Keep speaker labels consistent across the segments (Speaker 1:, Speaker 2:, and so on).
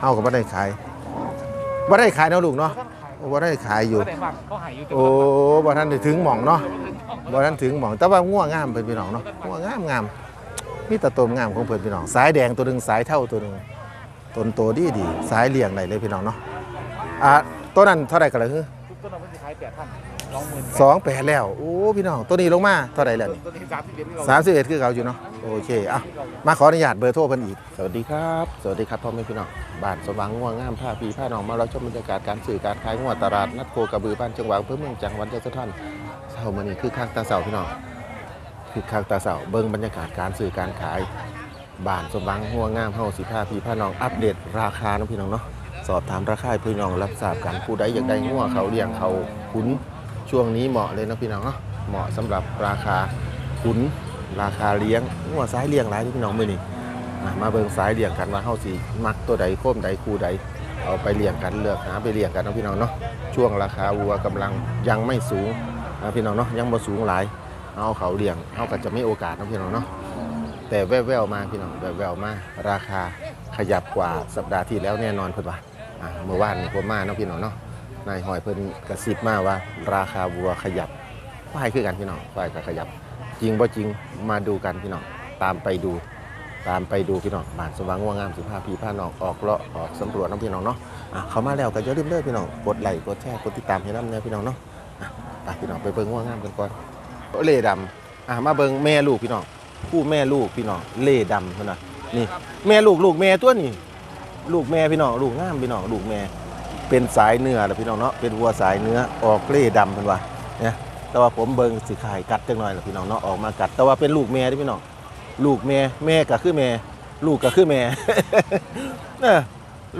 Speaker 1: เฮาก็บ่ได้ขายบ่ได้ขายเนาะลูกเนาะโอ้บ่ได้ขายอยู่
Speaker 2: ก็ได้มากเขาหายอยู่แต่
Speaker 1: โอ้บ่ทันได้ถึงหม่องเนาะบ่ทันถึงหม่อง แต่ว่าง่วงงามเพิ่นพี่น้องเนาะง่วงงามงามมีแตะตมงามของเพิ่นพี่น้อง สายแดงตัวหนึงสายเท่าตัวหนึงต้นโตดีดีสายเลี้ยงได้เลยพี่น้องเนาะอะตัวนั้นเท่าไหร่กันล่ะคือ
Speaker 2: ทุกต้นเราจะขายแปดพัน สองหมื่น
Speaker 1: สองแปดแล้ว โอ้พี่น้องตัวนี้ลงมาเท่าไหร่แล้วนี่
Speaker 2: ต้นที่สามสิบเอ็ด
Speaker 1: สามสิบเอ็ดคือเขาอยู่เนาะโอเคอะมาขออนุญาตเบอร์โทรเพิ่นอีก สวัสดีครับ สวัสดีครับพ่อแม่พี่น้องบ้านสว่างง่วงงามผ้าปีผ้าน้องมาเราชมบรรยากาศการสื่อการขายงวดตลาดนัดโคกระบือบ้านจังหวัดอำเพื่อเมืองจังหวัดยะโสธรเช้ามื้อนี้คือคักตาเสาพี่น้องคือคักตาเสาเบิ่งบรรยากาศการสื่อการขายบ้านสว่างง่วงงามเฮาสิผ้าปีผ้าน้องอัปเดตราคาเนาะพี่น้องเนาะสอบถามราคาให้พี่น้องรับทราบกันผู้ใดอยากได้งัวเขาเลี้ยงเขาขุน ช่วงนี้เหมาะเลยนะพี่น้องเนาะเหมาะสำหรับราคาขุนราคาเลี้ยงงัวสายเลี้ยงหลายที่พี่น้องมือนี่มาเบิ่งสายเลี้ยงกันว่าเฮาสิมักตัวใดโค้มใดคู่ใดเอาไปเลี้ยงกันเลือกหาไปเลี้ยงกันนะพี่น้องเนาะช่วงราคาวัวกำลังยังไม่สูงนะพี่น้องเนาะยังบ่สูงหลาย เอาเขาเลี้ยงเฮาก็จะไม่โอกาสนะพี่น้องเนาะแต่แว่วๆมาพี่น้องแว่วๆมาราคาขยับกว่าสัปดาห์ที่แล้วแน่นอนเพิ่นว่าเมื่อวานนี่ผมมาเนาะพี่น้องเนาะ นายหอยเพิ่นกระซิบมาว่า ราคาวัวขยับควายคือกันพี่น้องควายก็ขยับ จริงบ่จริงมาดูกันพี่น้องตามไปดู ตามไปดูพี่น้องบ้านสว่างง่วงงามสิพาพี่พาน้องออกเลาะออกสำรวจน้องพี่น้องเนาะอะเขามาแล้วก็อย่าลืมเด้อพี่น้องกดไลค์กดแชร์กดติดตามให้น้ำเนี่ยพี่น้องเนาะอะไปพี่น้องไปเบิ่งง่วงงามกันก่อนเล่ดำอะมาเบิ่งแม่ลูกพี่น้องคู่แม่ลูกพี่น้องเล่ดำเพิ่นน่ะนี่แม่ลูกลูกแม่ตัวนี้ลูกแม่พี่น้องลูกงามพี่น้องลูกแม่ เป็นสายเนื้อแหละพี่น้องเนาะเป็นวัวสายเนื้อออกเล่ดำเป็นว่าเนี่ยแต่ว่าผมเบิ้งสีขายกัดจังหน่อยแหละพี่น้องเนาะออกมากัด แต่ว่าเป็นลูกแม่ที่พี่น้องลูกแม่แม่ก็คือแม่ ลูกก็คือแม่นะ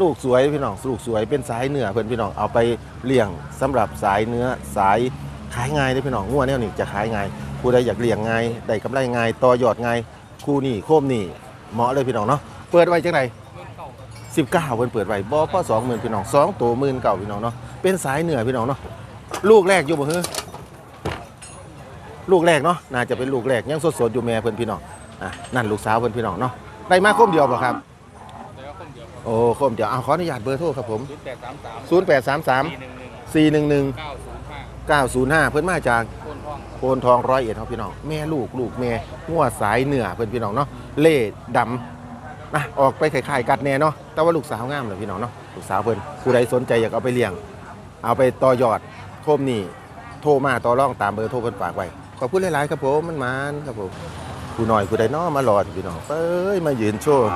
Speaker 1: ลูกสวยพี่น้องลูกสวยเป็นสายเนื้อเพื่อนพี่น้องเอาไปเลี้ยงสำหรับสายเนื้อสายขายง่ายได้พี่น้องงัวแนวนี่จะขายง่ายผู้ใดอยากเลี้ยงง่ายได้กำไรง่ายต่อยอดง่ายคู่นี่โคมนี่เหมาะเลยพี่น้องเนาะเปิดไว้จังไหน 19เพิ่นเปิดไว้บ่พ่อ20,000พี่น้องสองตัว19,000พี่น้องเนาะเป็นสายเหนือพี่น้องเนาะลูกแรกอยู่บ่ฮืลูกแรกเนาะน่าจะเป็นลูกแรกยังสดๆอยู่แม่เพิ่นพี่น้องอะนั่นลูกสาวเพิ่นพี่น้องเนาะได้มาคมเดียวบ่ครับโอ้คมเดียวเอาขออนุญาตเบอร์โทรครับผม0833 411 905 เพิ่นมาจาก
Speaker 2: โพ
Speaker 1: นทองร้อยเอ็ดครับพี่น้องแม่ลูกลูกแม่งัวสายเหนือเพื่อนพี่น้องเนาะเล่ดำ อะออกไปขายๆกัดแน่เนาะแต่ว่าลูกสาวงามเลยพี่น้องเนาะลูกสาวเพิ่นผู้ใดสนใจอยากเอาไปเลี้ยง เอาไปต่อยอดโทมนี่โทรมาต่อรองตามเบอร์โทรเพิ่นฝากไว้ขอบคุณหลายๆครับผมมันมานครับผมผู้หน่อยผู้ใดเนาะมารอพี่น้องเอ้ยมายืนโชว์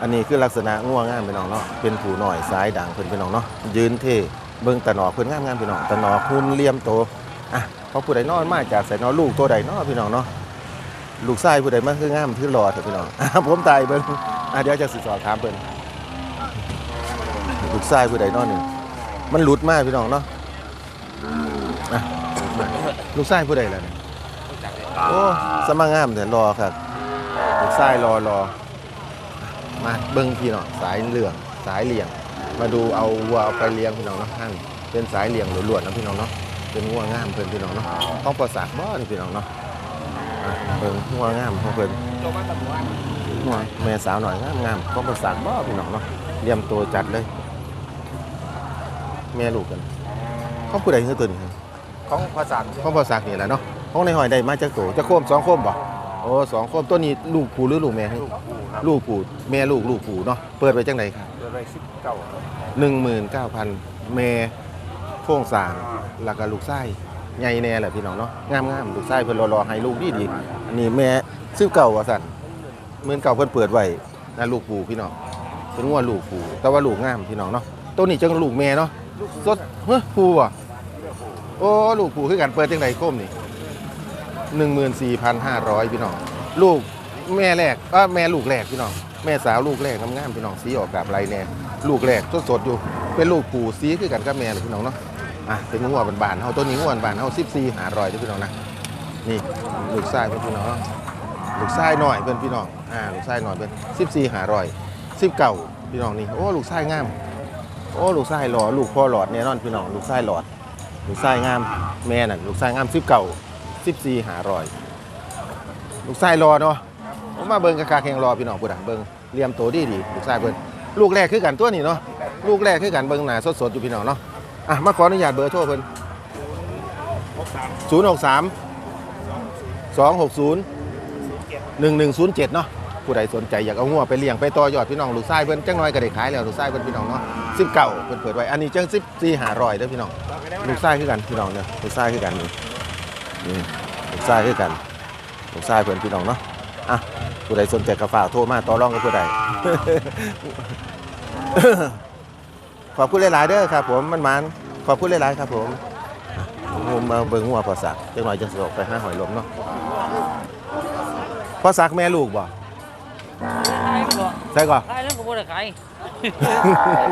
Speaker 1: อันนี้คือลักษณะง่วงงามพี่น้องเนาะเป็นผู้หน่อยสายด่างเพิ่นพี่น้องเนาะยืนเท่เบิ่งตะหนอเพิ่นงามๆพี่น้องตะหนอหุ่นเลี่ยมโตอะเขาผู้ใดนอนมาจากใส่นอลูกตัวใดเนอพี่น้องเนาะ ลูกชายผู้ใดมาคืองามที่รอเถอะพี่น้องอะผมตายเบิ่งอะเดี๋ยวจะสิสอบถามเพิ่นลูกชายผู้ใดเนอหนึ่งมันหลุดมากพี่น้องเนาะอะลูกชายผู้ใดล่ะเนี่ยโอ้สมังงามแต่รอครับลูกชายรอรอมาเบิ่งพี่น้องสายเหลืองสายเหลี่ยง มาดูเอาวัวเอาไปเลี้ยงพี่น้องเนาะท่านเป็นสายเหลี่ยงล้วนๆนะพี่น้องเนาะเป็นงัวงามเพิ่นพี่น้องเนาะต้องประสาทบ่นี่พี่น้องเนาะ เพิ่นงัวงามของเพิ่น
Speaker 2: โจมาตำรวจ
Speaker 1: งัวแม่สาวหน่อยงามงามต้องประสาทบ่พี่น้องเนาะเลี่ยมตัวจัดเลย แม่ลูกกันเขาผู้ใดคือตัวนี้ครับ
Speaker 2: ของภาษา
Speaker 1: ของประสาทนี่แหละเนาะของในหอยได้มาจากตัวจะโคมสองโคมบ่โอ้สองโคมตัวนี้ลูกผู้หรือลูกแม่
Speaker 2: ลูกคู่ครับ
Speaker 1: ลูกผู้แม่ลูกลูกผู้เนาะเปิดไปจังไดครับ
Speaker 2: เดือนละสิบเก้า
Speaker 1: 19,000แม่โค้งสร้างแล้วก็ลูกไส้ ใหญ่แน่แหละพี่น้องเนาะงามๆลูกไส้เพิ่นรอๆให้ลูกดีๆอันนี้แม่ซื้อเก่าว่าสั่นหมื่นเก่าเพิ่นเปิดไว้นะลูกปูพี่น้องเป็นงัวลูกปูแต่ว่าลูกงามพี่น้องเนาะตัวนี้จังลูกแม่เนาะสดเฮ้ยปู่บ่โอ้ลูกปูคือกันเปิดจังไดโคมนี่14,500พี่น้องลูกแม่แรกเออแม่ลูกแรกพี่น้องแม่สาวลูกแรกงามๆพี่น้องสีออกกับลายแน่ลูกแรกสดๆอยู่เป็นลูกปูสีคือกันกับแม่เลยพี่น้องเนาะ อะเป็นงัวบานๆเฮาตัวนี้งัวบานๆเฮา14หาร้อยเด้อพี่น้องนะนี่ลูกชายเพิ่นพี่น้องลูกชายหน่อยเพิ่อนพี่น้องอ่าลูกชายหน่อยเพิ่อน14หาร้อย19พี่น้องนี่โอ้ลูกชายงามโอ้ลูกชายหล่อลูกพ่อหลอดแน่นอนพี่น้องลูกชายหลอดลูกชายงามแม่นั่นลูกชายงาม19 14หาร้อยลูกชายรอเนาะผมมาเบิ่งกะกาแข่งรอพี่น้องพุ่นน่ะเบิ่งเลียมโตดีดีลูกชายเพิ่นลูกแรกคือกันตัวนี้เนาะลูกแรกคือกันเบิ่งหน้าสดๆอยู่พี่น้องเนาะ อะมาขออนุญาตเบอร์โทรเพิ่นศูนย์หกสามสองหกศูนย์หนึ่งหนึ่งศูนย์เจ็ดเนาะผู้ใดสนใจอยากเอางัวไปเลี้ยงไปต่อยอดพี่น้องลูกไส้เพิ่นจังน้อยก็ได้ขายแล้วลูกไส้เพิ่นพี่น้องเนาะสิบเก้าเพิ่นเปิดไว้อันนี้จังสิบสี่หารอยเด้อพี่น้องลูกไส้คือกันพี่น้องเนี่ยลูกไส้คือกันนี่นี่ลูกไส้คือกันลูกไส้เพิ่นพี่น้องเนาะอะผู้ใดสนใจก็ฝากโทรมาต่อรองกับผู้ใด ขอบคุณหลายๆเด้อครับผมมันมันขอบคุณหลายๆครับผมผมมาเบิ่งหัวพอสักจังหน่อยจะสออกไปห้าหอยลมเนาะพอสักแม่ลูกบ่
Speaker 3: ขายบ่
Speaker 1: ใช่ก่อน
Speaker 3: ขายแล้วก็บ่ได้ขาย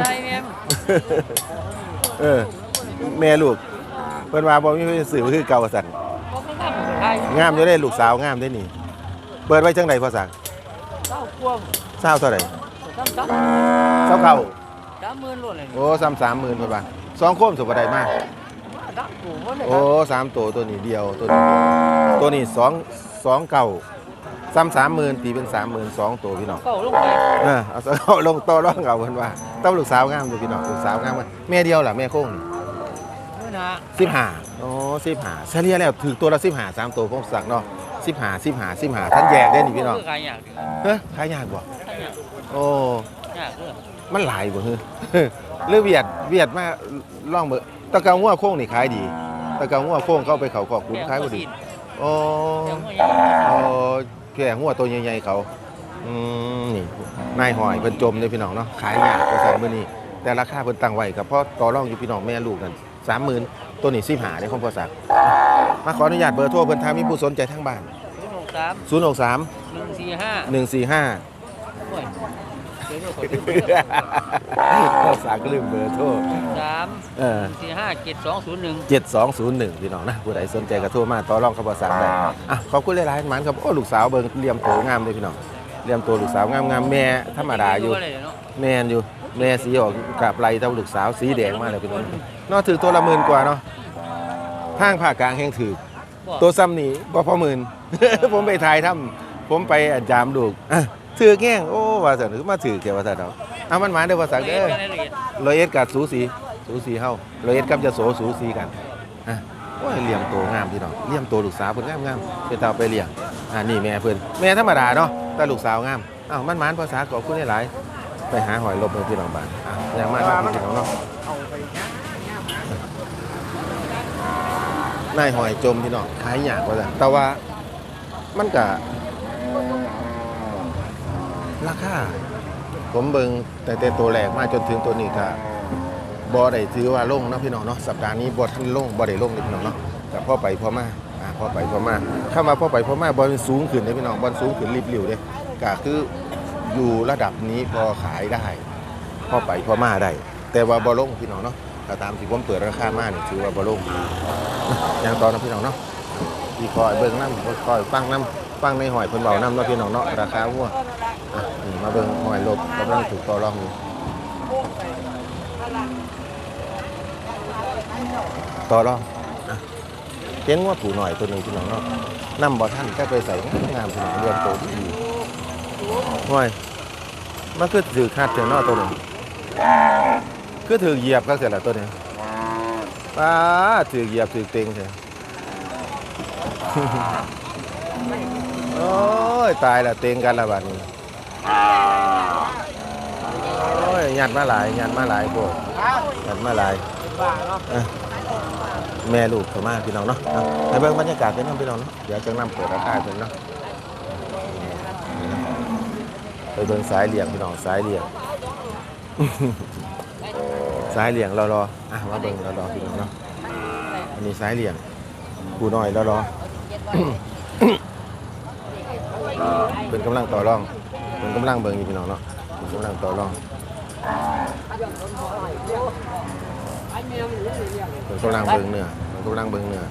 Speaker 3: ได้แม่ม
Speaker 1: เออแม่ลูกเพิ่นว่าบ่มีสื่อคือเก่าสั่น
Speaker 3: บ่ก็ทำขาย
Speaker 1: งามอยู่ได้ลูกสาวงามได้นี่ เปิดไว้จังไดพอสัก
Speaker 3: เจ้ากวง
Speaker 1: เศร้าเท่าไหร่
Speaker 3: ซ้ำซ้
Speaker 1: เศร้าเก่าำ
Speaker 3: สามหมื่นโลเลย
Speaker 1: โอ้ซ้ำสามหมื่นเพิ่นว่าสองโคมสุบ่ได้มาก
Speaker 3: ดักกูบ่ได้
Speaker 1: โอ้สามตัวตัวนี้เดียวตัวนี้ตัวนี้สองสองเก่าซ้ำสามหมื่นตีเป็นสามหมื่นสองตัวพี่น้อง
Speaker 3: เก่าลงไป
Speaker 1: เออเอาเอาลงโตอร่องเอาเพิ่นว่าต้องลูกสาวงามอยู่พี่น้องลูกสาวงามมันแม่เดียวล่ะแม่โค้ง
Speaker 3: นี่นะ
Speaker 1: สิบห้าโอ้สิบห้าเฉลี่ยแล้วถือตัวละสิบห้าสามตัวพงศักดิ์เนาะสิบห้าสิบห้าสิบห้าท่านแยกได้นี่พี่น้อง
Speaker 3: ขายยากดิ
Speaker 1: เฮ้ยขายยากบ่
Speaker 3: ขายยาก
Speaker 1: โอ้
Speaker 3: ยากเด้อ
Speaker 1: มันหลายบ่เฮ้ยหรือเวียดเวียดมาล่องเบอตะเกางัวโค้งนี่ขายดี ตะเกางัวโค้งเข้าไปเขาขอบคุณขายบ่ดีโอ้
Speaker 3: แต่ว่ายัง
Speaker 1: โอ้แก่งัวตัวใหญ่ๆเขาอืมนี่นายหอยเพิ่นจมเลยพี่น้องเนาะขายยากกว่าซั่นมื้อนี้แต่ราคาเพิ่นตั้งไว้กับพ่อต่อรองอยู่พี่น้องแม่ลูกนั่นสามหมื่นตัวนี้สิบหาในของพ่อศักดิ์มาขออนุญาตเบอร์โทรเพิ่นทางมีผู้สนใจทางบ้าน
Speaker 3: ศูนย์หกสาม
Speaker 1: 063
Speaker 3: หนึ่งสี่ห้า
Speaker 1: 145
Speaker 3: โอ้ยเดี๋ยวเราขอดู
Speaker 1: พ่อศักดิ์ก็ลืมเบอร์โทร
Speaker 3: สาม
Speaker 1: เออ
Speaker 3: สี่ห้าเจ็ดสองศูนย์หนึ่ง
Speaker 1: 7201พี่น้องนะผู้ใดสนใจก็โทรมาต่อรองกับพ่อศักดิ์ได้อะขอบคุณหลายๆหมันครับโอ้ลูกสาวเบิ่งเลี่ยมโตงามเลยพี่น้องเลี่ยมโตลูกสาวงามๆแม่ธรรมดาอยู่
Speaker 3: เนาะ
Speaker 1: แม่นอยู่แม่สีออกกับไหลเท่าลูกสาวสีแดงมากเลยพี่น้องนอกถือตัวละหมื่นกว่าเนาะทางภาคกลางแห่งถือตัวซ้ำนี่บ่พอหมื่นผมไปถ่ายทำผมไปอันจามดูกอะ ถือแง่งโอ้ว่าสันคือมาถือแกว่าสันเอาเอามันหมายเด้อว่าสันเด้อ
Speaker 3: รายละเอีย
Speaker 1: รอยเอ็ดกับสูสีสูสีเฮารอยเอ็ดกับยโสสูสีกันอะโอ้ยเลี้ยงตัวงามพี่น้องเลี้ยงตัวลูกสาวเพิ่นงามงามไปตาไปเลี้ยงอ่านี่แม่เพิ่นแม่ธรรมดาเนาะแต่ลูกสาวงามอ้าวมันหมานภาษาขอบคุณหลายไปหาหอยลบเพิ่นพี่น้องบ้านอะยังมาทางพี่น้องเนาะ
Speaker 2: นา
Speaker 1: ยหอยจมพี่น้องขายยากว่าแต่ว่ามันก็ ราคาผมเบิ่งแต่แต่ตัวแรกมาจนถึงตัวนี้ก็บ่ได้ถือว่าลงเนาะพี่น้องเนาะสัปดาห์นี้บ่ทันลงบ่ได้ลงเลยพี่น้องเนาะแต่พ่อไปพ่อมาอ่าพ่อไปพ่อมาคำว่าพ่อไปพ่อมาบ่มันสูงขึ้นเด้พี่น้องบ่สูงขึ้นรีบเร็วเด้ก็คืออยู่ระดับนี้พอขายได้ พ่อไปพ่อมาได้ แต่ว่าบ่ลงพี่น้องเนาะถ้าตามที่ผมเปิดราคามานี่ยถือว่าบ่ลงอย่างตอนนั้นพี่น้องเนาะพี่คอยเบิ่งน้ำคอยฟังน้ำฟังในหอยเพิ่นเบาน้ำเนาะพี่น้องเนาะราคาหัว อะนี่มาเบิ่งหอยลบกำลังถูกต่อรองอยู่ต่อรองอะเห็นว่าผูหน่อยตัวหนึ่งพี่น้องเนาะน้ำบ่ท่านแค่ไปใส่งามพี่น้องเรียนโตดีหอยมันคือถือคาดเถือเนาะตัวหนึงคือถือเหยียบก็เสร็จแล้วตัวนี้ป้าถือเหยียบถือเต็งเถอะโอ้ยตายละเต็งกันละบัดนี้ โอ้ยยัดมาหลายยัดมาหลายโบดยัดมาหลาย
Speaker 3: เอ้
Speaker 1: อแม่ลูกเขามาพี่น้องเนาะเอาให้เบิ่งบรรยากาศเป็นน้องพี่น้องเนาะเดี๋ยวจะนำเปิดราคาเพิ่นเนาะไปเบิ่งสายเหลี่ยงพี่น้องสายเหลี่ยง สายเหลี่ยงรอรออะมาเบิ่งรอรอพี่น้องเนาะอันนี้สายเหลี่ยงกูน้อยรอรอ เป็นกำลังต่อรอง เป็นกำลังเบิ่งอยู่พี่น้องเนาะเป็นกำลังต่อรองเป็นกำลังเบิ่งเนื้อเป็นกำลังเบิ่งเนื้อ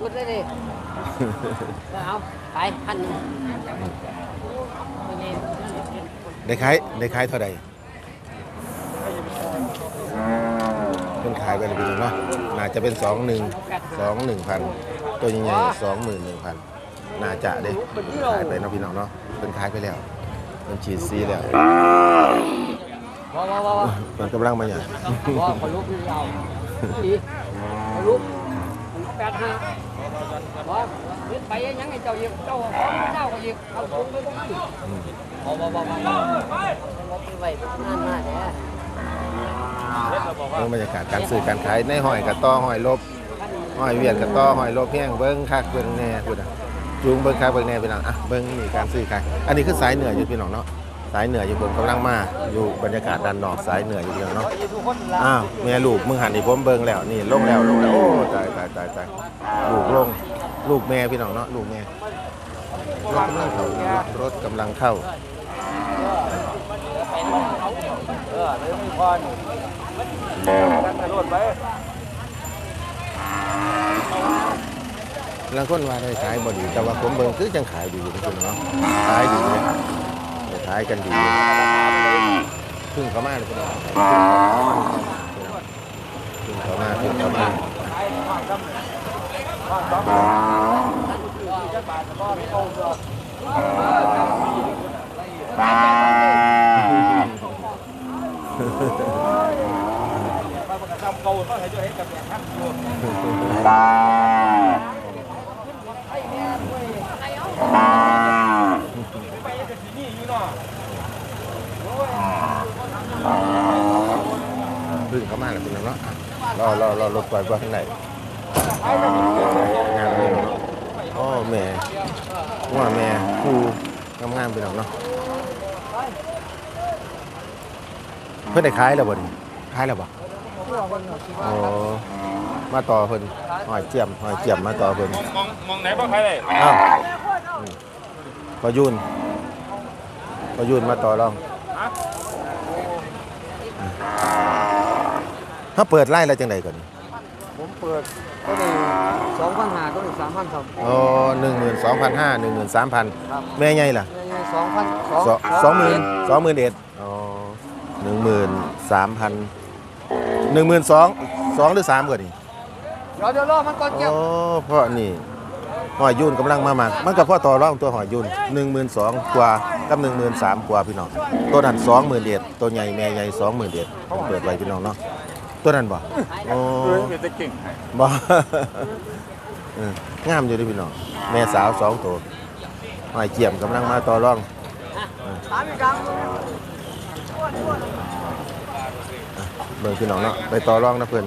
Speaker 3: สุดๆเลยดิเอาขายพันหนึ่ง
Speaker 1: ได้ขายได้ขายเท่าใดเพิ่นขายไปเลยพี่น้องเนาะน่าจะเป็นสองหนึ่งสองหนึ่งพันตัวใหญ่ๆสองหมื่นหนึ่งพัน น่าจะเด้ขายไปเนาะพี่น้องเนาะเป็นขายไปแล้วมันฉีดซีแล้ว
Speaker 3: ว้าวว้าวว้าว
Speaker 1: มันกำลังมาอย่าง
Speaker 3: ว้าวคนลุกนี่เอาดีคนลุกคนลุกแปดห้าว้าวเฮ็ดไปยังไงเจ้าเยกเจ้าเจ้าก็เยกเอาลงไปบ่มีว้าวว้าวว้าวว้าวรถไปนานมากเลย
Speaker 1: เรื่องบรรยากาศการซื้อการขายในห้อยกับต่อห้อยลบห้อยเวียดกับต่อห้อยลบแห้งเบิ้งคักเบิ้งแน่พูดอะ จูงเบิ้งคักเบิ้งแน่พี่น้องอะเบิ้งนี่การซื้อขายอันนี้คือสายเหนืออยู่พี่น้องเนาะสายเหนืออยู่บนกำลังมาอยู่บรรยากาศด้านนอกสายเหนืออยู่พี่น้องเนาะอ้าวแม่ลูกมึงหันนี่ผมเบิ้งแล้วนี่ลงแล้วลงแล้วโอ้ตายตายตายตายลูกลงลูกแม่พี่น้องเนาะลูกแม่รถกำลังเข้ารถกำลังเข้า
Speaker 2: เออเลยไม่พอนี่กันไปรถไป
Speaker 1: ล้วคนว่าได้ขายบ่ดี แต่ว่าผมเบิ่งคือจังขายดีอยู่คุณเนาะขายดีเลยขายกันดีอยู่พึ่งเขามาเลยคุณเนาะพึ่งเขามาพึ่งเขามาพึ่งเขา มาเลยคุณเนาะรอรอรอรถไฟว่าข้างในงานเลยเนาะอ๋อแม่ว่าแม่ครูงามงามๆไปหน่อยเนาะเพิ่นได้ขายแล้วบ่นี่ขายแล้วบ่อ๋อมาต่อเพิ่นหอยเจียมหอยเจียมมาต่อเพิ่น
Speaker 2: มองมองไหนบ่ใครเลย
Speaker 1: อ้าวอืมพอยุนพอยุนมาต่อรอง ถ้าเปิดไล่แล้วจังไดก่อน
Speaker 3: ผมเปิดก็เลยสองพันห้าก็เลยสามพันครับ
Speaker 1: อ๋อหนึ่งหมื่นสองพันห้าหนึ่งหมื่นสามพัน
Speaker 3: ครับ
Speaker 1: แม่ไงล่ะ
Speaker 3: สองพัน
Speaker 1: สองสองหมื่นสองหมื่นเอ็ดอ๋อหนึ่งหมื่นสามพันหนึ่งหมื่นสองสองหรือสามก่อนนี่
Speaker 3: เดี๋ยวเดี๋ยวรอมันก่อนเก็บ
Speaker 1: อ๋อเพราะนี่หอยยุนกำลังมามามันกับพ่อต่อรองตัวหอยยุนหนึ่งหมื่นสองกว่ากับหนึ่งหมื่นสามกว่าพี่น้องตัวนั้นสองหมื่นเอ็ดตัวใหญ่แม่ใหญ่สองหมื่นเอ็ดเปิดไว้พี่น้องเนาะ ตัวนั้นบ่อ๋อ
Speaker 2: เออเป็นตะเก่ง
Speaker 1: บ่เอองามอยู่เดิพี่น้องแม่สาวสองตัวหอยเจียมกำลังมาต่อรอง
Speaker 3: สามอีกครั้ง
Speaker 1: เบิ่งพี่น้องเนาะไปต่อรองนะเพื่อน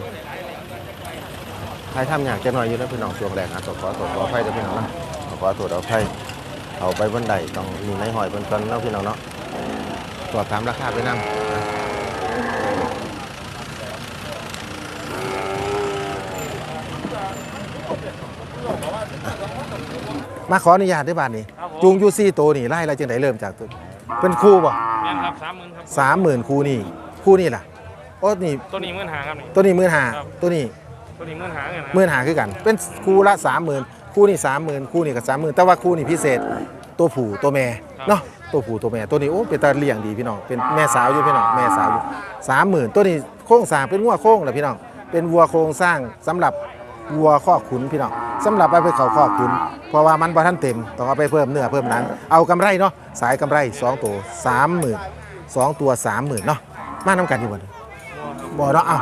Speaker 1: ใครทำอยากจะหน่อยอยู่นะพี่น้องช่วงแรกนะขอขอโทษขออภัยนะพี่น้องนะขอขอโทษขออภัยเอาไปบนใดต้องมีในหอยบนกันเนาะพี่น้องเนาะตรวจถามราคาไปนำ มาขออนุญาตได้บ้านนี้จูงอยูซี่โตวนี่ไล่แล้วจังไดเริ่มจากตัวเป็นคู่บ่
Speaker 2: แม่นครับสามหมื่นครับ
Speaker 1: สามหมื่นคู่นี่คู่นี่ล่ะโอ้นี่
Speaker 2: ตัวนี้หมื่นหาครับนี่
Speaker 1: ตัวนี้หมื่นหา
Speaker 2: ครับ
Speaker 1: ตัวนี้
Speaker 2: ตัวนี้หมื่นหาเงินนะ
Speaker 1: หมื่นหาคือกัน เป็นคู่ละสามหมื่นคู่นี่สามหมื่นคู่นี่ก็สามหมื่นแต่ว่าคู่นี่พิเศษ ตัวผู้ตัวแม่เนาะตัวผู้ตัวแม่ตัวนี้โอ้เป็นตาเลี้ยงดีพี่น้องเป็นแม่สาวอยู่พี่น้องแม่สาวอยู่สามหมื่นตัวนี้โค้งสร้างเป็นวัวโค้งเหรอพี่น้องเป็นวัวโครงสร้างสำหรับ วัวข้อขุนพี่น้องสำหรับเอาไปเขาข้อขุน เพราะว่ามันบ่ทันเต็มต้องเอาไปเพิ่มเนื้อเพิ่มหนังเอากำไรเนาะสายกำไรสองตัวสามหมื่นสองตัวสามหมื่นเนาะมาน้ำกันดีกว่าบ่เนาะเอา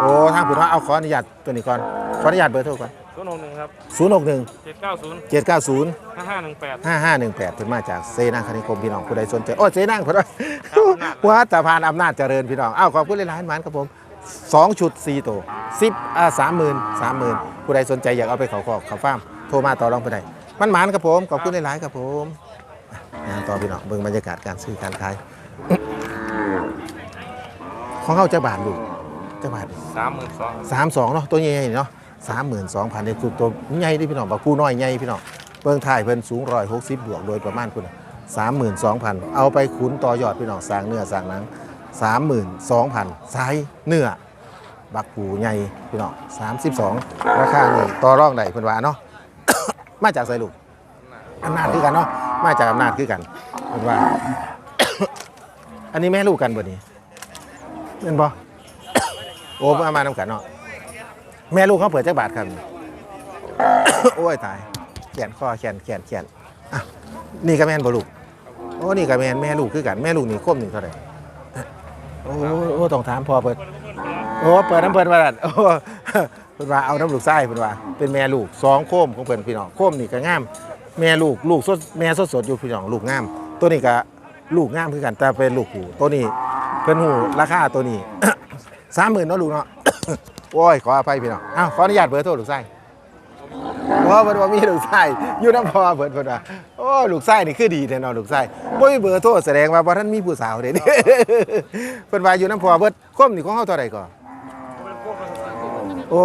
Speaker 1: โอ้ทางผู้ว่าเอาขออนุญาตตัวนี้ก่อนขออนุญาตเบอร์โทรก่อน
Speaker 2: ตัวหนึ่งครับ
Speaker 1: 061
Speaker 2: เจ็ดเก้าศูนย์
Speaker 1: 790
Speaker 2: ห้าห้าหนึ่งแปด
Speaker 1: 5518เพิ่นมาจากเซนางคณิคมพี่น้องผู้ใดสนใจ โอ้เซนางเพิ่นว่าว่าจะผ่านอำนาจเจริญพี่น้องเอ้าขอบคุณหลายๆหมันครับผม 2 ชุด4ตัว10อ่า30,000 30,000ผู้ใดสนใจอยากเอาไปเขาคอกเขาฟาร์มโทรมาต่อรองผู้ใดมันหมานครับผมขอบคุณหลายๆครับผมอะงานต่อพี่น้องเบิ่งบรรยากาศการซื้อการขายของเฮาจะบาทลูกจะบาท
Speaker 2: สามหมื่นสอง
Speaker 1: สามสองเนาะตัวใหญ่ๆเนาะสามหมื่นสองพันในตัวตัวใหญ่ที่พี่น้องบักคู่น้อยใหญ่พี่น้องเบิ่งถ่ายเพิ่นสูงร้อยหกสิบบวกโดยประมาณคุณสามหมื่นสองพันเอาไปขุนต่อยอดพี่น้องสร้างเนื้อสร้างหนัง สามหมื่นสองพันไซส์เนื้อ บักผูใหญ่พี่น้องสามสิบสองราคานี่ต่อรองได้เพิ่นว่าเนาะ มาจากไสลูกอำนาจคือกันเนาะ มาจากอำนาจคือกันเพิ่นว่า อันนี้แม่ลูกกันบ่นี่เป็นบ่โอ้มามาน้ำกันเนาะ แม่ลูกเขาเปิดจักบาทครับ โอ้ยตายแขนข้อแขนแขนแขนอะนี่ก็แม่นบ่ลูกโอ้
Speaker 2: นี่กับแม่นแม่ลูกคือกัน แม่ลูกนี่คมนี่งเท่าไหร่ โอ้โอ้ต้องถามพ่อเปิดโอ้เปิดน้ำเปิดมาดัดโอ้เพิ่นว่าเอาน้ำลูกไส้เพิ่นว่าเป็นแม่ลูกสองโคมของเพิ่นพี่น้องโคมนี่ก็งาม แม่ลูกลูกสดแม่สดสดอยู่พี่น้องลูกงาม ตัวนี้ก็ลูกงามคือกันแต่เป็นลูกหูตัวนี้เพิ่นหูราคาตัวนี้สามหมื่นเนาะลูกเนาะโอ้ยขออภัยพี่น้องอ้าวขออนุญาตเบอร์โทรลูกไส้ เพราะเพิ่นว่ามีลูกไส้อยู่น้ำพอเพิ่นเพิ่นว่าโอ้ลูกไส้นี่คือดีแท้เนาะลูกไส้บ่มีเบอร์โทรแสดงว่าบ่ทันมีผู้สาวเด้นี่เพิ่นว่าอยู่น้ำพอเบิดคมนี่ของเฮาเท่าใดก่อนโอ้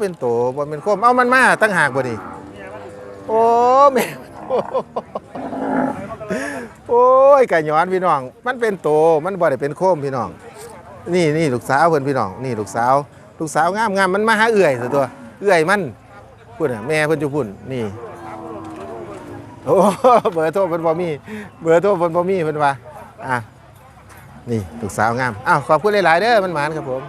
Speaker 2: เป็นโตบ่เป็นคมเอามันมาตั้งหากบ่นี่โอ้แม่โอ้ยไกะย้อนพี่น้อง มันเป็นโตมันบ่ได้เป็นโคมพี่น้อง นี่นี่ลูกสาวเพิ่นพี่น้อง นี่ลูกสาว ลูกสาวงามงามมันมาหาเอื่อยซะตัว เอื่อยมัน พูดน่ะแม่เพิ่นจุพุ่นนี่โอ้เบอร์โทรเพิ่นบ่มีเบอร์โทรเพิ่นบ่มีเพิ่นว่าอะนี่ลูกสาวงามอ้าวขอบคุณหลายๆเด้อมันหมานครับผม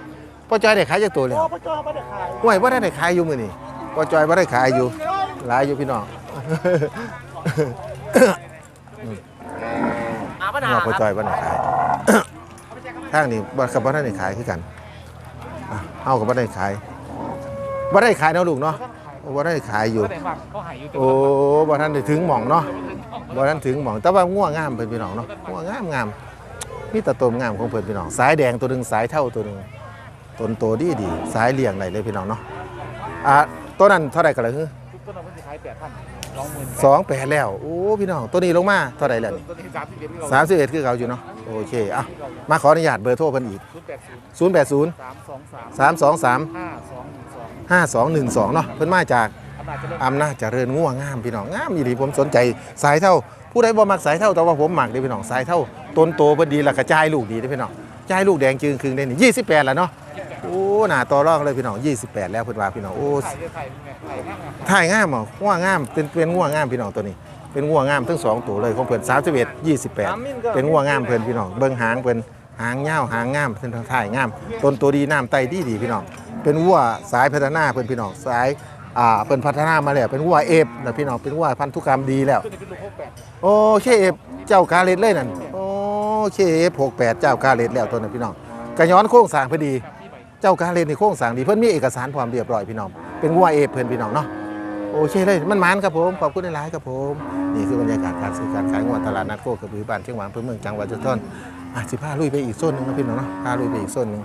Speaker 2: พ่อจอยได้ขายจักตัวแล้วพ่อจอยบ่ได้ขายห่วยบ่ได้ขายอยู่มื้อนี้พ่อจอยบ่ได้ขายอยู่หลายอยู่พี่น้อง
Speaker 4: อาปัญ
Speaker 2: น
Speaker 4: หา
Speaker 2: อก
Speaker 4: ค
Speaker 2: พ่อ
Speaker 4: รับ
Speaker 2: จอยบ่ได้ขายทางนี้บ่กับบ่ได้ขายคือกันอะเฮาก็บ่ได้ขายบ่ได้ขายเนาะลูกเนาะ บ่ได้ขายอยู่
Speaker 5: ก็ได้มากเขาหายอยู่
Speaker 2: โอ้บ่ทันได้ถึงหม่องเนาะบ่ทันถึงหม่อง แต่ว่าง่วงามเพิ่นพี่น้องเนาะง่วงามงามมีแตะตมงามของเพิ่นพี่น้อง สายแดงตัวหนึงสายเท่าตัวหนึงต้นโตดีดีสายเลี้ยงได้เลยพี่น้องเนาะอะตัวนั้นเท่าไหร่กันล่ะฮึ
Speaker 5: ทุกต้นเราไม่ได้ขายแปดพันสองหมื่น
Speaker 2: สองแปดแล้ว โอ้พี่น้อง ตัวนี้ลงมาเท่าไหร่แล้วนี่
Speaker 5: ต้นที่สามสิบเอ็ดที่เรา
Speaker 2: สามสิบเอ็ดคือเขาอยู่เนาะโอเคอะมาขออนุญาตเบอร์โทรเพิ่นอีก
Speaker 5: ศูนย์แปดศูนย์
Speaker 2: 0 8 0
Speaker 5: สามสองสาม
Speaker 2: 3 2 3
Speaker 5: ห้าสองหนึ่ง สอง
Speaker 2: 5 2 1 2เนาะเพิ่นมาจาก
Speaker 5: อำนาจเจริญ
Speaker 2: อำนาจเจริญง่วงงามพี่น้องงามอีหลีผมสนใจสายเท่า ผู้ใดบ่มักสายเท่าแต่ว่าผมมักเด้พี่น้องสายเท่าต้นโตเพิ่นดีแล้วก็จ่ายลูกดีเด้พี่น้องจ่ายลูกแดงจึงครึ่งได้นี่28แล้วเนาะโอ้หน้าต่อรองเลยพี่น้อง 28 แล้วเพิ่นว่าพี่น้องโอ้
Speaker 5: ไข่ไข่ไข่ไข่ง่าย
Speaker 2: ถ่ายงามอะง่วงงามเป็นเป็นง่วงงามพี่น้องตัวนี้เป็นง่วงงามทั้งสองตัวเลยของเพิ่น31 28 เป็นง่วงงามเพิ่นพี่น้องเบิ่งหางเพิ่น หางยาหางงามเพิ่นถ่ายงามต้นตัวดีน้ำไตดีดีพี่น้องเป็นวัวสายพัฒนาเพิ่อนพี่น้องสายอ่าเพิ่นพัฒนามาแล้วเป็นวัวเอฟนะพี่น้องเป็นวัวพันธุกรรมดีแล้ว โอเคเอฟเจ้ากาเลตเลยนั่นโอเคเอฟ68เจ้ากาเลตแล้วตัวนั้นพี่น้องกระย้อนโค้งสางพอดี เจ้ากาเลตนี่โค้งสางดีเพิ่นมีเอกสารพร้อมเรียบร้อยพี่น้องเป็นวัวเอฟเพิ่อนพี่น้องเนาะโอเคเลยมันมันครับผมขอบคุณหลายครับผม นี่คือบรรยากาศการซื้อการขายงวดตลาดนัดโคกระบือบ้านเชียงหวางอำเภอเมืองจังหวัดจุฬา อะสิพาลุยไปอีกโซนหนึงนะพี่น้องเนาะพาลุยไปอีกโซนหนึง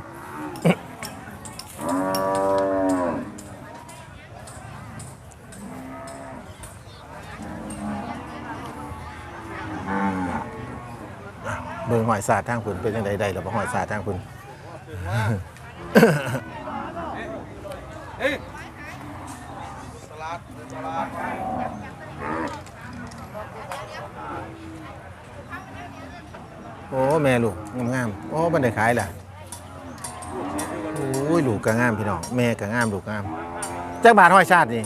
Speaker 2: เบิ่งหอยสาดทางคุณเป็นยังไงได้หรือบ่หอยสาดทางคุณ โอ้แม่ลูกงามๆโอ้บันไดขายล่ะโอ้ยลูกก็งามพี่น้องแม่ก็งามลูกก็งามจักบาทห้อยชาตินี่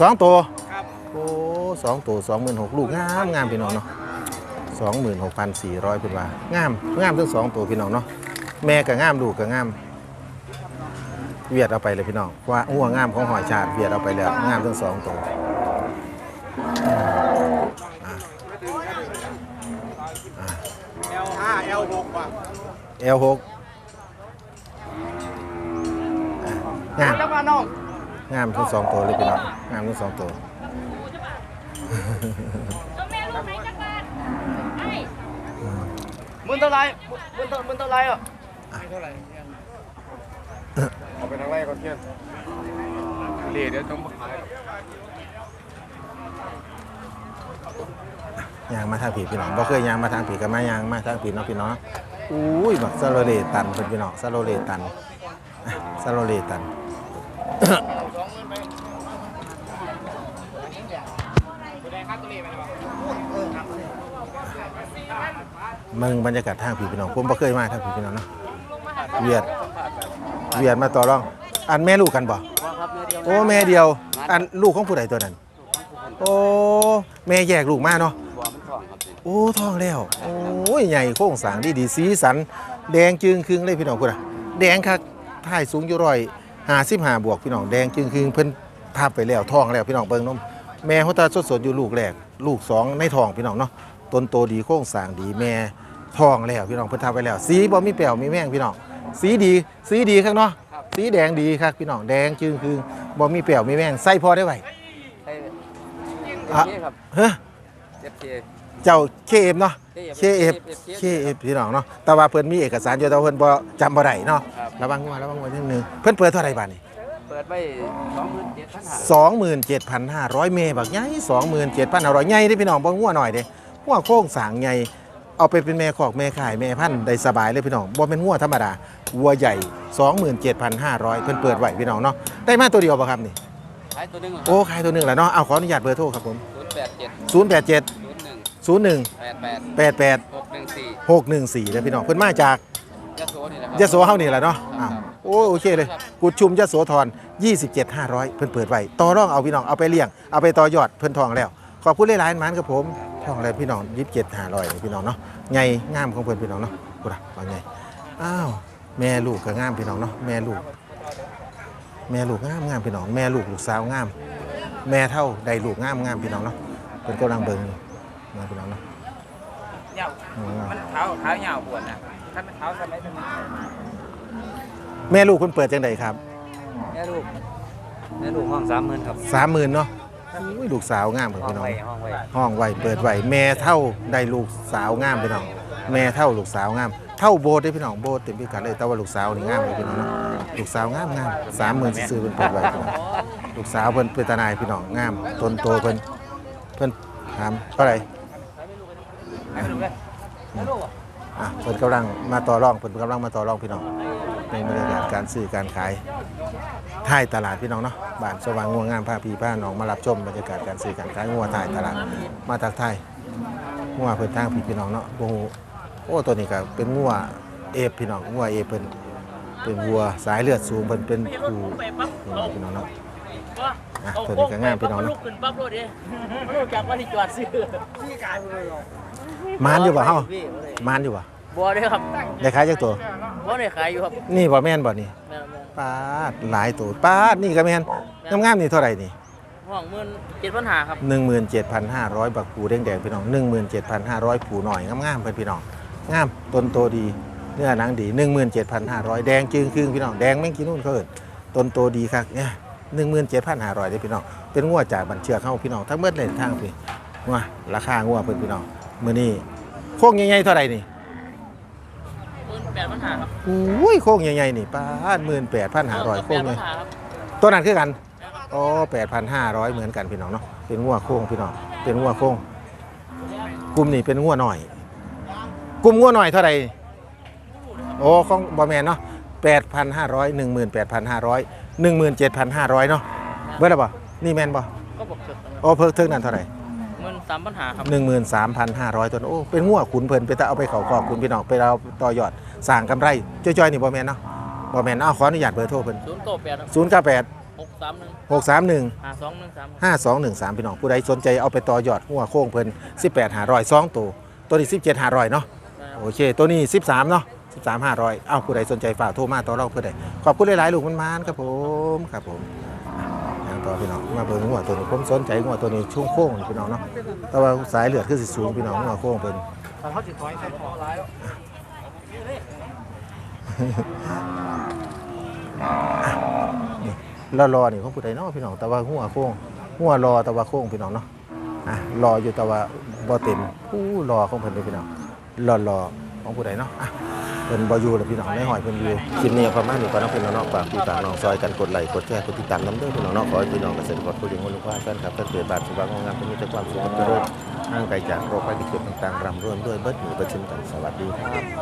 Speaker 2: สองตัวโอ้สองตัวสองหมื่นหกลูกงามงามพี่น้องเนาะสองหมื่นหกพันสี่ร้อยเป็นว่างามงามทั้งสองตัวพี่น้องเนาะแม่ก็งามลูกก็งามเวียดเอาไปเลยพี่น้องว่าหัวงามของหอยชาติเวียดเอาไปแล้วงามทั้งสองตัว
Speaker 5: L6 งามแล้ว
Speaker 2: มา
Speaker 5: น้อง
Speaker 2: งามทั้งสองตัวเลยพี่น้องงามทั้งสองตัว
Speaker 6: มึน
Speaker 4: เท่าไรมึนเท่ามึนเท่าไรอะ
Speaker 5: เท่าไรเอาไปทางไรก่อนเที่ยงเหลี่ยเดี๋ยวต้องมาขาย
Speaker 2: ยางมาทางผีพี่น้องบ่เคยยางมาทางผีกับมายางมาทางผีเนาะพี่น้อง อุ้ยบักซาโลเลตันเป็นพี่น้องซาโลเลตันซาโลเลตันมืองบรรยากาศทางผีพี่น้องผมบ่เคยมาทางผีพี่น้องเนาะเวียดเวียดมาต่อรอง อันแม่ลูกกันบ่โอ้แม่เดียว อันลูกของผู้ใดตัวนั้น โอ้แม่แยกลูกมาเนาะ
Speaker 4: องครับ
Speaker 2: โอ้ท้องแล้ว โอ้ยใหญ่โค้งสร้างดีดีสีสัน แดงจึงครึ่งเลยพี่น้องคุณอะแดงคักถ่ายสูงอยู่ร้อยห้าสิบห้าบวกพี่น้องแดงจึงครึ่งเพิ่นภาพไปแล้วท้องแล้วพี่น้องเบิ่งนมแม่เขาตาสดสดๆอยู่ลูกแรก ลูกสองในท้องพี่น้องเนาะต้นโตดีโค้งสร้างดีแม่ท้องแล้วพี่น้องเพิ่นทำไปแล้ว สีบ่มีแป๋วมีแม่งพี่น้องสีดีสีดีครับเนาะสีแดงดีครับพี่น้องแดงจึงคือบ่มีแป๋วมีแม่งใส่พอได้ไหว
Speaker 3: ไอ้
Speaker 2: อะ
Speaker 3: เอฟครับ
Speaker 2: เฮ้อ
Speaker 3: เอฟเค
Speaker 2: เจ้าเคเอฟเนาะ
Speaker 3: KF
Speaker 2: เคเอฟเคเอฟพี่น้องเนาะแต่ว่าเพิ่นมีเอกสารอยู่แต่ว่าเพิ่นบ่จำบ่ได้เนาะ
Speaker 3: ครับ
Speaker 2: ระวังงวระวังงวนิดนึงเพิ่นเปิดเท่าไหร่บาทนี่
Speaker 3: เปิดไว้สองหมื่นเจ็ดพันห้า
Speaker 2: 27,500เมบักใหญ่27,500ใหญ่เด้พี่น้องบ่งัวหน่อยเด้งัวโค้งสร้างใหญ่เอาไปเป็นแม่คอกแม่ขายแม่พันธุ์ได้สบายเลยพี่น้องบ่เป็นงัวธรรมดาวัวใหญ่ 27,500 เพิ่นเปิดไว้พี่น้องเนาะได้มาตัวเดียวบ่ครับนี่
Speaker 3: ขายตัวหนึงเหรอ
Speaker 2: โอ้ขายตัวหนึงแหละเนาะเอาขออนุญาตเบอร์โทรครับผม
Speaker 3: ศูนย์แปดเจ็ด
Speaker 2: 087
Speaker 3: ศูนย์หนึ่ง
Speaker 2: 01
Speaker 3: แปดแปด
Speaker 2: 88
Speaker 3: หกหนึ่งสี่
Speaker 2: 614เด้อพี่น้องเพิ่นมาจาก
Speaker 3: ยะโสนี่แหละครับ
Speaker 2: ยะโสเฮานี่แหละเนาะอ้าวโอ้โอเคเลยกุดชุมยะโสธร27 500 เพิ่นเปิดไว้ต่อรองเอาพี่น้องเอาไปเลี้ยงเอาไปต่อยอดเพิ่นทองแล้ว ขอบคุณหลายๆหมันครับผมทองอะไรพี่น้อง27 500นี่พี่น้องเนาะใหญ่งามของเพิ่นพี่น้องเนาะกูล่ะว่าไงอ้าวแม่ลูกก็งามพี่น้องเนาะแม่ลูก แม่ลูกงามงามพี่น้องแม่ลูกลูกสาวงาม แม่เท่าได้ลูกงามงามพี่น้องเนาะเพิ่นกำลังเบิ่งอยู่ นะพี่น้องเนาะ
Speaker 3: เน่า
Speaker 2: อืม
Speaker 3: มันเท้าเท้าเหยาวปวดนะถ้ามันเท้าสมัยสมัย
Speaker 2: แม่ลูกเพิ่นเปิดจังไดครับ
Speaker 3: แม่ลูกแม่ลูกห้องสามหมื่นครับ
Speaker 2: 30,000เนาะอุ้ยลูกสาวงามเหมือน
Speaker 3: ห้อง
Speaker 2: พี่น้อง
Speaker 3: ไว้ห้องไว้
Speaker 2: ห้องไว้เปิดไว้แม่เท่าได้ลูกสาวงามพี่น้อง แม่เท่าลูกสาวงาม เท่าโบสถ์ได้พี่น้องโบสถ์เต็มพิกัดเลยแต่ว่าลูกสาวนี่งามเลยพี่น้องเนาะลูกสาวงามงามสามหมื่นซื้อเป็นเปิดไว้พี่น้องลูกสาวเพิ่นเป็นตาหนายพี่น้องงามต้นโตเพิ่นเพิ่นถามเท่าไหร่
Speaker 3: อะ
Speaker 2: อะเพิ่นกำลังมาต่อรองเพิ่นกำลังมาต่อรองพี่น้องในบรรยากาศการซื้อการขายท้ายตลาดพี่น้องเนาะบ้านสว่างงัวงามพาพี่พาน้องมารับชมบรรยากาศการซื้อการขายงัวท้ายตลาดมาทักทายงัวเพิ่นทางพี่พี่น้องเนาะบ่ฮู้โอ้ตัวนี้ก็เป็นงัวเอฟพี่น้องงัวเอฟเพิ่นเป็นวัวสายเลือดสูงเพิ่นเป็นผู้นี่พี่น้องเนาะอะตัวนี้ก็งามพี่น้อง
Speaker 7: ลู
Speaker 2: เนาะ
Speaker 7: กขึ้นปั๊บรถดิลูกจากวันที่จอดซื้อ
Speaker 2: มานอยู่บ่เฮามานอยู่บ่
Speaker 7: บัวด้วยครับ
Speaker 2: ได้ขายจักตัว
Speaker 7: บัวเนี่ยขายอยู่ครับ
Speaker 2: นี่บ่แม่นบ่นี่
Speaker 7: แม่น
Speaker 2: ปาดหลายตัวปาดนี่ก็แม่นงามๆนี่เท่าไหร่นี่
Speaker 7: ๆห้องหมื่นเจ็ดปัญหาครับ
Speaker 2: 17,500 บักปูแดงๆพี่น้อง 17,500 ผูหน่อยงามๆเพิ่นพี่น้อง งามต้นโตดี เนื้อหนังดี 17,500 แดงจึงครึ่งพี่น้อง แดงแม่งกินนู่นเขาเอิ้นต้นโตดีคักเนี่ย17,500เด้อพี่น้อง เป็นงัวจากบันเชือกเฮาพี่น้อง ทั้งหมดเลยทางพี่งัวราคางัวเพิ่นพี่น้อง มื้อนี้โค้งใหญ่ๆเท่าไหร่นี่
Speaker 7: หมื่นแปดปัญหาครับ
Speaker 2: อุ้ยโค้งใหญ่ๆนี่ป้าด18,500โค้ง
Speaker 7: แปด
Speaker 2: ให
Speaker 7: ปั
Speaker 2: ญ่
Speaker 7: ญหาครับ
Speaker 2: ตัวนั้นคือกันอ๋อ8,500เหมือนกันพี่น้องเนาะเป็นงัวโค้งพี่น้องเป็นงัวโค้งกลุ่มนี้เป็นงัวหน่อย กลุ่มงัวหน่อยเท่าไหร่โอ้ของบอแมนเนาะ8,500 18,500 17,500เนาะเบิดแล้วบ่นี่แมนบ่
Speaker 7: ก็บอกเถอะ
Speaker 2: โอ้เพิ่งเทิงนั้นเท่าไหร่
Speaker 7: หมื่น สามปัญหาครับ
Speaker 2: 13,500 ตัวโอ้เป็นงัวขุนเพิ่นไปแต่เอาไปเขาคอกคุณพี่น้องไปเอาต่อยอดสร้างกำไรจ้อยๆนี่บ่แมนเนาะบ่แมนเอาขออนุญาตเบอร์โทรเพิ่น
Speaker 7: ศูนย์โตแปดครับ
Speaker 2: 098
Speaker 7: หกสามหนึ่ง
Speaker 2: 631
Speaker 7: หาสองหนึ่งสาม
Speaker 2: ห้าสองหนึ่งสามพี่น้องผู้ใดสนใจเอาไปต่อยอดหัวโค้งเพิ่นสิบแปดหาร้อยสองตัวตัวนี้สิบเจ็ดหาร้อยเนาะโอเค ตัวนี้สิบสามเนาะสิบสามห้าร้อยเอาผู้ใดสนใจฝากโทรมาต่อรองเพื่อใดขอบคุณหลายๆลูกมันมานครับผมครับผมอย่าง ต่อพี่น้องมาเบิ่งหัวตัวนี้ผมสนใจหัวตัวนี้ช่วงโค้งนี่พี่น้องเนาะแต่ว่าสายเลือดคือสิสูงพี่น้องหัวโค้งเพิ่น
Speaker 7: เขาจะถอยใส่คอร้ายแล้ว
Speaker 2: แล้วรอนี่ของผู้ใดเนาะพี่น้องแต่ว่าหัวโค้งหัวรอแต่ว่าโค้งพี่น้องเนาะอะรออยู่แต่ว่าบ่เต็มผู้รอของเพิ่นเลยพี่น้องรอรอของผู้ใดเนาะอะ เป็นบอยู่แล้วพี่น้องไม่หอยเพิ่นอยู่คลิปนี้ประมาณนี้ก่อนนะพี่น้องฝากพี่ฝากน้องซอยกันกดไลค์กดแชร์กดติดตามน้ำเด้อพี่น้องขอให้พี่น้องเกษตรกรผู้เลี้ยงวัวลูกว่าท่านครับท่านเกิดบาดสุขภาพงามที่มีแต่ความสุขความเจริญห่างไกลจากโรคภัยที่เกิดต่างๆรำรวยด้วยเบิดหนูประชิมกันสวัสดีครับ